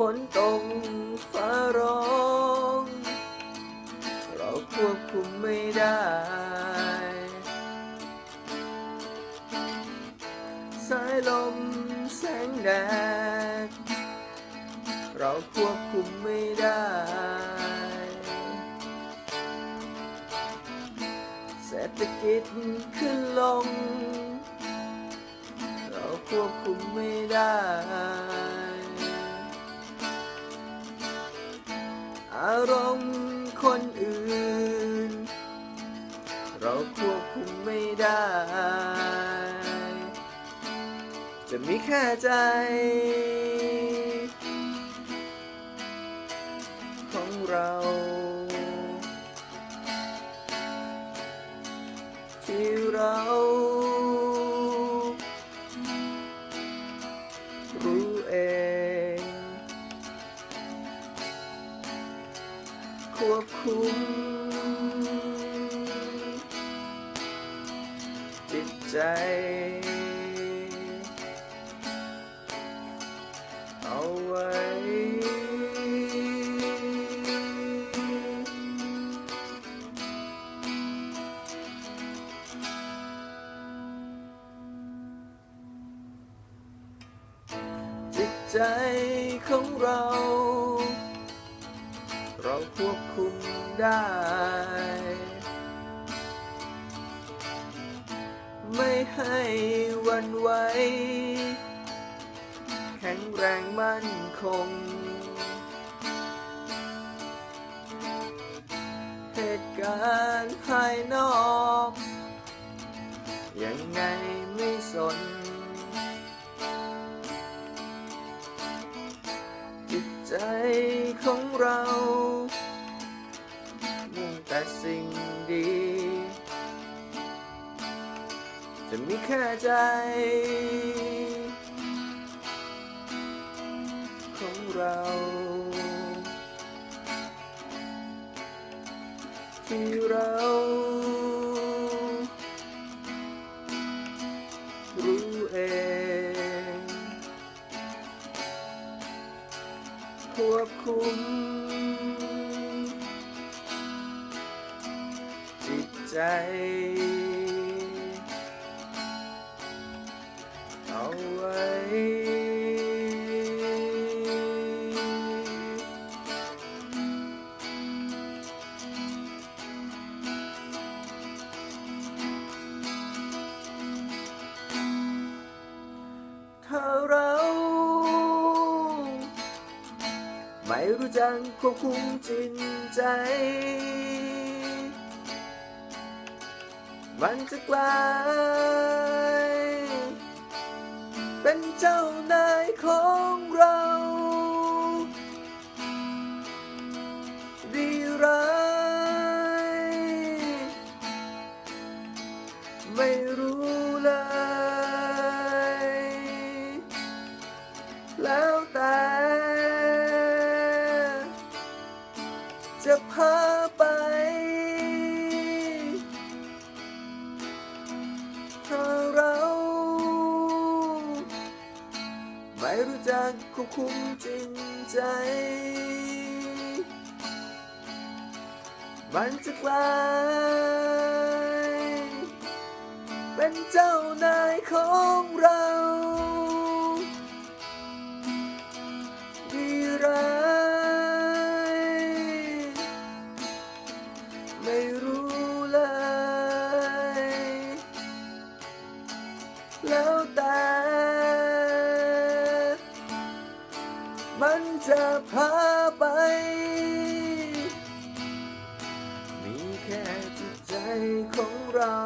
ฝนตกฟ้าร้อง เราควบคุมไม่ได้ สายลมแสงแดด เราควบคุมไม่ได้ เศรษฐกิจขึ้นลง เราควบคุมไม่ได้ารมณ์คนอื่น เราควบคุมไม่ได้ จะมีแค่ใจ ของเรา ที่เรารู้เอง ควบคุม จิตใจ เอาไว้ จิตใจของเรา เราควบคุมได้ ไม่ให้วันไหวแข็งแรงมั่นคง เหตุการณ์ภายนอก ยังไงไม่สนจิตใจของเรา มุงแต่สิ่งดี จะมีแค่ใจ ของเรา ที่เรารู้เองควบคุม ใจ เอาไว้ ถ้าเรา ไม่รู้จักควบคุมจิตใจ มันจะกลายเป็นเจ้านายของเรา ดีร้าย ไม่รู้เลย แล้วแต่จะพา รู้จักควบคุมจริงใจ มันจะกลายเป็นเจ้านายของเรา จะพาไป มีแค่จิตใจของเรา